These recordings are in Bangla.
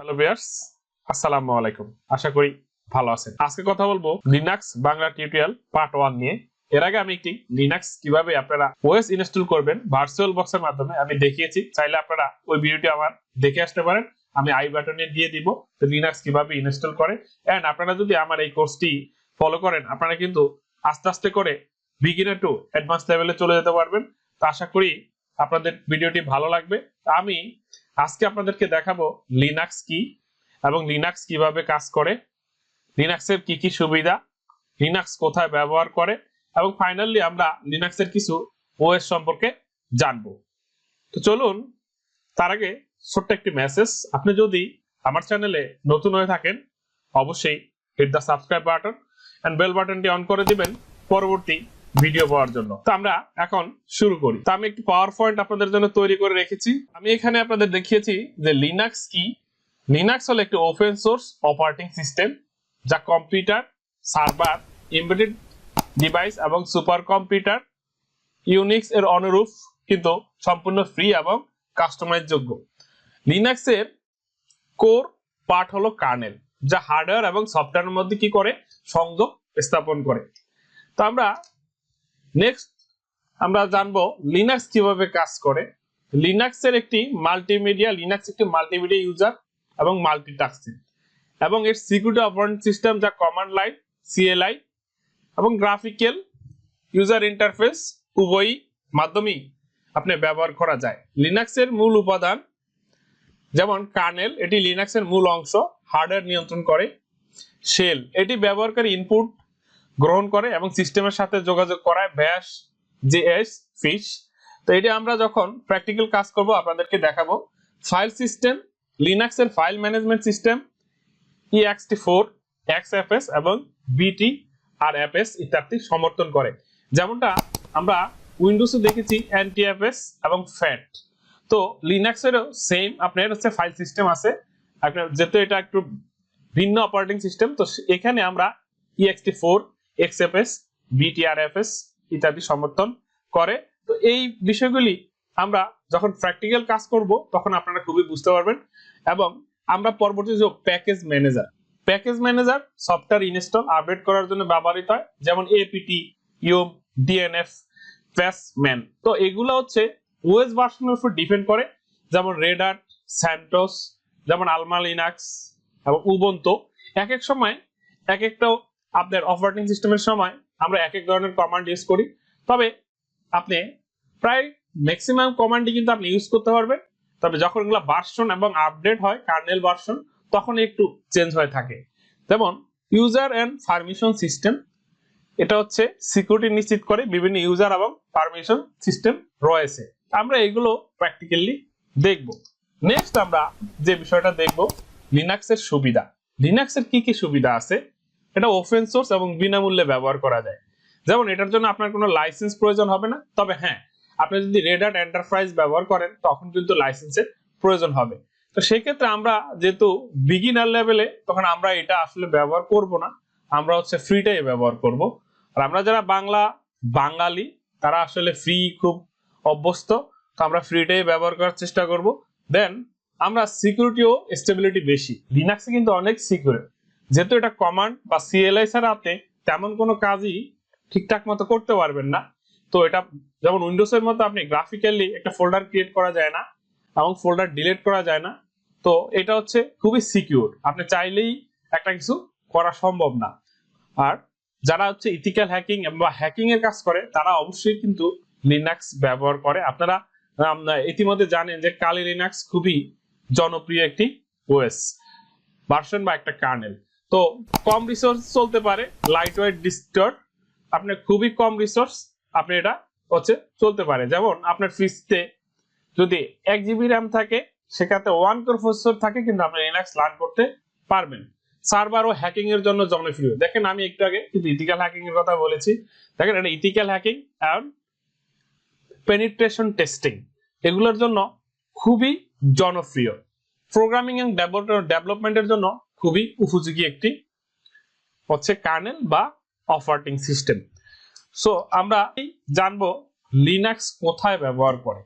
হ্যালো বিয়ার্স আসসালামু আলাইকুম। আশা করি ভালো আছেন। আজকে কথা বলব Linux Bangla tutorial part one নিয়ে। এর আগে আমি একটি লিনাক্স কীভাবে আপনারা ওএস ইনস্টল করবেন ভার্চুয়াল বক্সের মাধ্যমে আমি দেখিয়েছি। চাইলে আপনারা ওই ভিডিওটি আমার দেখে আসতে পারেন। আমি আই বাটনে দিয়ে দিব লিনাক্স কীভাবে ইনস্টল করে। এন্ড আপনারা যদি আমার এই কোর্সটি ফলো করেন, আপনারা কিন্তু আস্তে আস্তে করে বিগিনার টু অ্যাডভান্স লেভেলে চলে যেতে পারবেন। তো আশা করি আপনাদের ভিডিওটি ভালো লাগবে। আমি আজকে আপনাদেরকে দেখাবো লিনাক্স কি এবং লিনাক্স কীভাবে কাজ করে লিনাক্সের কি কি সুবিধা লিনাক্স কোথায় ব্যবহার করে এবং ফাইনালি আমরা লিনাক্সের কিছু ওএস সম্পর্কে জানব। তো চলুন, তার আগে ছোট্ট একটি মেসেজ আপনি যদি আমার চ্যানেলে নতুন হয়ে থাকেন, অবশ্যই hit the subscribe button and bell বাটনটি অন করে দিবেন। পরবর্তী ভিডিও পাওয়ার জন্য। তো আমরা এখন শুরু করি। তো আমি একটি পাওয়ার পয়েন্ট আপনাদের জন্য তৈরি করে রেখেছি। আমি এখানে আপনাদের দেখিয়েছি যে লিনাক্স কি? লিনাক্স হলো একটি ওপেন সোর্স অপারেটিং সিস্টেম যা কম্পিউটার সার্ভার এমবেডেড ডিভাইস এবং সুপার কম্পিউটার ইউনিক্স এর অনুরূপ, কিন্তু সম্পূর্ণ ফ্রি এবং কাস্টমাইজ যোগ্য। লিনাক্সের কোর পার্ট হলো কার্নেল যা হার্ডওয়্যার এবং সফটওয়্যারের মধ্যে কি করে? সংযোগ স্থাপন করে। তো আমরা নেক্সট আমরা জানব লিনাক্স কীভাবে কাজ করে। লিনাক্সের একটি মাল্টিমিডিয়া লিনাক্স একটি মাল্টিমিডিয়া ইউজার এবং মাল্টিটাস্কিং এবং এর সিকিউরিটি অপারেটিং সিস্টেম যা কমান্ড লাইন সিএলআই এবং গ্রাফিক্যাল ইউজার ইন্টারফেস উভয়ই মাধ্যমেই আপনি ব্যবহার করা যায়। লিনাক্সের মূল উপাদান যেমন কার্নেল এটি লিনাক্সের মূল অংশ হার্ডওয়্যার নিয়ন্ত্রণ করে শেল এটি ব্যবহারকারী ইনপুট গ্রহণ করে এবং সিস্টেমের সাথে যোগাযোগ করায় ব্যাস, জেএস, ফিশ। তো এটা আমরা যখন প্র্যাকটিক্যাল কাজ করব, আপনাদেরকে দেখাবো। File system, লিনাক্সের file management system EXT four XFS এবং বিটি আর এফ এস ইত্যাদি সমর্থন করে। যেমনটা আমরা উইন্ডোজে দেখেছি এনটিএফএস এবং ফ্যাট তো লিনাক্সেরও সেম আপনার হচ্ছে ফাইল সিস্টেম আছে। আপনার যেহেতু এটা একটু ভিন্ন অপারেটিং সিস্টেম তো এখানে আমরা ইএক্সটি ফোর এক্সএফএস বিটিআরএফএস ইত্যাদি সমর্থন করে। তো এই বিষয়গুলি আমরা যখন প্র্যাকটিক্যাল কাজ করব, তখন আপনারা খুবই বুঝতে পারবেন। এবং আমরা পরবর্তী যে package manager package manager software install update করার জন্য ব্যবহৃত হয়, যেমন এপিটি ইউম ডিএনএফ প্যাসম্যান তো এগুলো হচ্ছে ওএস ভার্সনের উপর ডিপেন্ড করে। যেমন রেডার স্যান্টোস যেমন আলমা লিনাক্স এবং উবন্ত এক এক সময় এক একটা আপনার অপারেটিং সিস্টেমের সময় আমরা এক এক ধরনের কমান্ড ইউজ করি। তবে আপনি প্রায় ম্যাক্সিমাম কমান্ডই কিন্তু আপনি ইউজ করতে পারবেন। তবে যখন এগুলো ভার্সন এবং আপডেট হয় কার্নেল ভার্সন তখন একটু চেঞ্জ হয়ে থাকে। যেমন ইউজার অ্যান্ড পারমিশন সিস্টেম এটা হচ্ছে সিকিউরিটি নিশ্চিত করে বিভিন্ন ইউজার এবং পারমিশন সিস্টেম রয়েছে। আমরা এগুলো প্র্যাকটিক্যালি দেখব। নেক্সট আমরা যে বিষয়টা দেখব লিনাক্সের সুবিধা। লিনাক্সের কি কি সুবিধা আছে? এটা ওপেন সোর্স এবং বিনামূল্যে ব্যবহার করা যায়। যেমন এটার জন্য আপনার কোনো লাইসেন্স প্রয়োজন হবে না। তবে হ্যাঁ আপনি যদি রেড আর্ট এন্টারপ্রাইজ ব্যবহার করেন, তখন কিন্তু লাইসেন্সের প্রয়োজন হবে। তো সেই ক্ষেত্রে আমরা যেহেতু বিগিনার লেভেলে তখন আমরা এটা আসলে ব্যবহার করব না। আমরা হচ্ছে ফ্রিটাই ব্যবহার করব। আর আমরা যারা বাংলা, বাঙালি, তারা আসলে ফ্রি খুব অভ্যস্ত। তো আমরা ফ্রিটাই ব্যবহার করার চেষ্টা করব। দেন আমরা সিকিউরিটি ও স্টেবিলিটি বেশি। লিনাক্সে কিন্তু অনেক সিকিউর যেহেতু এটা কমান্ড বা সিএলআই ছাড়া আপনি তেমন কোনো কাজই ঠিকঠাক মতো করতে পারবেন না। তো এটা যেমন উইন্ডোজ এর মতো আপনি গ্রাফিক্যালি একটা ফোল্ডার ক্রিয়েট করা যায় না এবং ফোল্ডার ডিলিট করা যায় না। তো এটা হচ্ছে খুবই সিকিউর আপনি চাইলেই একটা কিছু করা সম্ভব না। আর যারা হচ্ছে ইথিক্যাল হ্যাকিং বা হ্যাকিং এর কাজ করে, তারা অবশ্যই কিন্তু লিনাক্স ব্যবহার করে। আপনারা ইতিমধ্যে জানেন যে কালি লিনাক্স খুবই জনপ্রিয় একটি ওএস ভার্সন বা একটা কার্নেল তো কম রিসোর্স চলতে পারে লাইট ওয়েট ডিস্টর আপনার খুবই কম রিসোর্স আপনি এটা হচ্ছে চলতে পারে। যেমন আপনার ফ্রিজতে যদি এক জিবি র্যাম থাকে, সেক্ষেত্রে ওয়ান কোর প্রসেসর থাকে, কিন্তু আপনি লিনাক্স লার্ন করতে পারবেন। সার্ভার ও হ্যাকিং এর জন্য জনপ্রিয়। দেখেন আমি একটু আগে কিন্তু ইথিক্যাল হ্যাকিং এর কথা বলেছি। দেখেন এটা ethical hacking and penetration testing এগুলোর জন্য খুবই জনপ্রিয়। প্রোগ্রামিং এন্ড ডেভেলপমেন্টের জন্য খুবই উপযোগী একটি হচ্ছে কার্নেল বা অপারেটিং সিস্টেম। সো আমরা জানব লিনাক্স কোথায় ব্যবহার করে।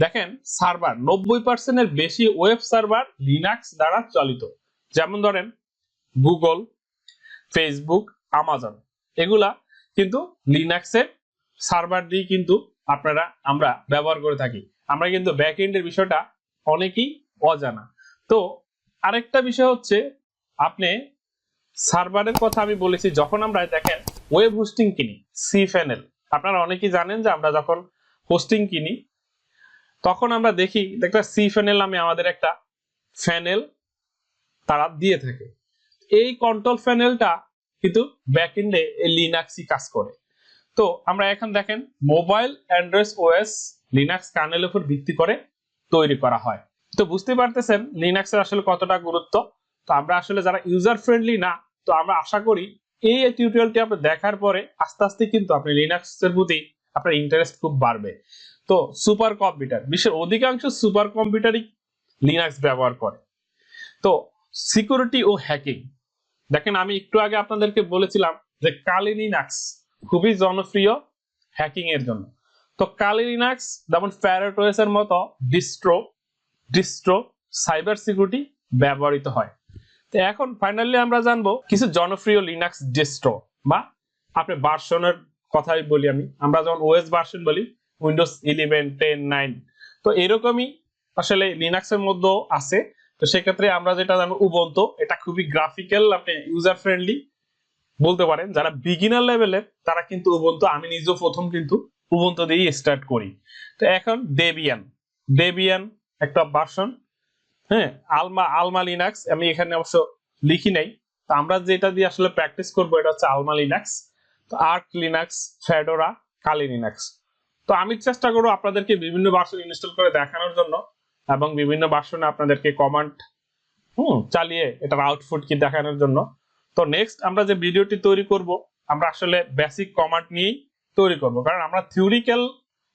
দেখেন, সার্ভার, নব্বই পার্সেন্টের বেশি ওয়েব সার্ভার লিনাক্স দ্বারা চালিত। যেমন ধরেন, গুগল, ফেসবুক, আমাজন। এগুলা কিন্তু লিনাক্সের সার্ভার দিয়ে কিন্তু আপনারা, আমরা ব্যবহার করে থাকি। আমরা কিন্তু ব্যাক এন্ডের বিষয়টা অনেকেই অজানা। তো, আরেকটা বিষয় হচ্ছে আপনি সার্ভারের কথা আমি বলেছি, যখন আমরা দেখেন ওয়েব হোস্টিং কিনি সি ফ্যানেল আপনারা অনেকেই জানেন যে আমরা যখন হোস্টিং কিনি, তখন আমরা দেখি একটা সি ফ্যানেল নামে আমাদের একটা ফ্যানেল তারা দিয়ে থাকে। এই কন্ট্রোল প্যানেলটা কিন্তু ব্যাক এই লিনাক্সই কাজ করে। তো আমরা এখন দেখেন মোবাইল অ্যান্ড্রয়েড ওএস লিনাক্স কার্নেলের উপর ভিত্তি করে তৈরি করা হয়। তো বুঝতে পারতেছেন লিনাক্সের আসলে কতটা গুরুত্ব? তো আমরা আসলে যারা ইউজার ফ্রেন্ডলি না, তো আমরা আশা করি এই টিউটোরিয়ালটি আপনি দেখার পরে আস্তে আস্তে কিন্তু আপনি লিনাক্সের প্রতি আপনার ইন্টারেস্ট খুব বাড়বে। তো সুপার কম্পিউটার বিশ্বের অধিকাংশ সুপার কম্পিউটারই লিনাক্স ব্যবহার করে। তো সিকিউরিটি ও হ্যাকিং দেখেন আমি একটু আগে আপনাদেরকে বলেছিলাম যে কালি লিনাক্স খুবই জনপ্রিয় হ্যাকিং এর জন্য। তো কালি লিনাক্স যেমন প্যারাটোয়েস এর মতো ডিস্ট্রো ডিস্ট্রো সাইবার সিকিউরিটি ব্যবহৃত হয়। তো এখন ফাইনালি আমরা জানব কিছু জনপ্রিয় লিনাক্স ডিস্ট্রো বা আপনি ভার্সনের কথাই বলি আমি। আমরা যখন ওএস ভার্সন বলি উইন্ডোজ ইলেভেন টেন নাইন তো এরকমই আসলে লিনাক্সের মধ্যেও আছে। তো সেক্ষেত্রে আমরা যেটা জানব উবন্ত এটা খুবই গ্রাফিক্যাল আপনি ইউজার ফ্রেন্ডলি বলতে পারেন। যারা বিগিনার লেভেলের তারা কিন্তু উবন্ত আমি নিজেও প্রথম কিন্তু উবন্ত দিয়েই স্টার্ট করি। তো এখন ডেবিয়ান ডেবিয়ান একটা ভার্সন হ্যাঁ আলমা আলমা লিনাক্স আমি এখানে অবশ্য লিখি নাই। তো আমরা যেটা দিয়ে আসলে প্র্যাকটিস করব, এটা হচ্ছে আলমা লিনাক্স তো Arch Linux Fedora Kali Linux তো আমি চেষ্টা করব আপনাদেরকে বিভিন্ন ভার্সন ইনস্টল করে দেখানোর জন্য এবং বিভিন্ন ভার্সনে আপনাদেরকে কমান্ড হুম, চালিয়ে এটার আউটপুট কি দেখানোর জন্য। তো নেক্সট আমরা যে ভিডিওটি তৈরি করব, আমরা আসলে বেসিক কমান্ড নিয়েই তৈরি করব। কারণ আমরা থিওরিক্যাল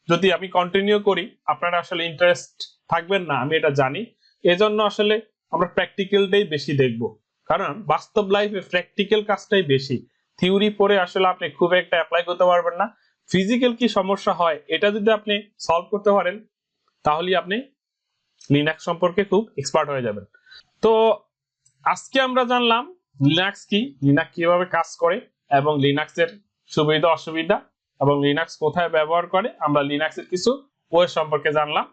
যদি আমি কন্টিনিউ করি, আপনারা আসলে ইন্টারেস্ট থাকবেন না, আমি এটা জানি। এজন্য আসলে আমরা প্র্যাকটিক্যালটাই বেশি দেখব। কারণ বাস্তব লাইফে প্র্যাকটিক্যাল কাজটাই বেশি। থিওরি পড়ে আসলে আপনি খুব একটা অ্যাপ্লাই করতে পারবেন না। ফিজিক্যাল কি সমস্যা হয়, এটা যদি আপনি সলভ করতে পারেন, তাহলে আপনি লিনাক্স সম্পর্কে খুব এক্সপার্ট হয়ে যাবেন। তো আজকে আমরা জানলাম লিনাক্স কি লিনাক্স কীভাবে কাজ করে এবং লিনাক্সের সুবিধা, অসুবিধা এবং লিনাক্স কোথায় ব্যবহার করে, আমরা লিনাক্সের কিছু ওয়ে সম্পর্কে জানলাম।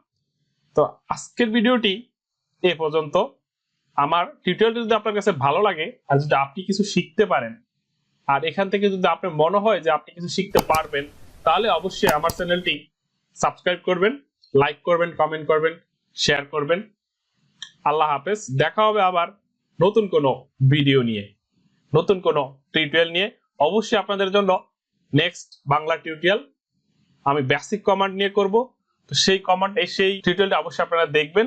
তো আজকের ভিডিওটি এ পর্যন্ত। আমার টিউটোরিয়ালটি যদি আপনার কাছে ভালো লাগে, আর যদি আপনি কিছু শিখতে পারেন, আর এখান থেকে যদি আপনার মনে হয় যে আপনি কিছু শিখতে পারবেন, তাহলে অবশ্যই আমার চ্যানেলটি সাবস্ক্রাইব করবেন লাইক করবেন কমেন্ট করবেন শেয়ার করবেন। আল্লাহ হাফেজ। দেখা হবে আবার নতুন কোনো ভিডিও নিয়ে, নতুন কোনো টিউটোরিয়াল নিয়ে। অবশ্যই আপনাদের জন্য নেক্সট বাংলা টিউটোরিয়াল আমি বেসিক কমান্ড নিয়ে করব। তো সেই কমান্ড সেই টিউটোরিয়ালটা অবশ্যই আপনারা দেখবেন।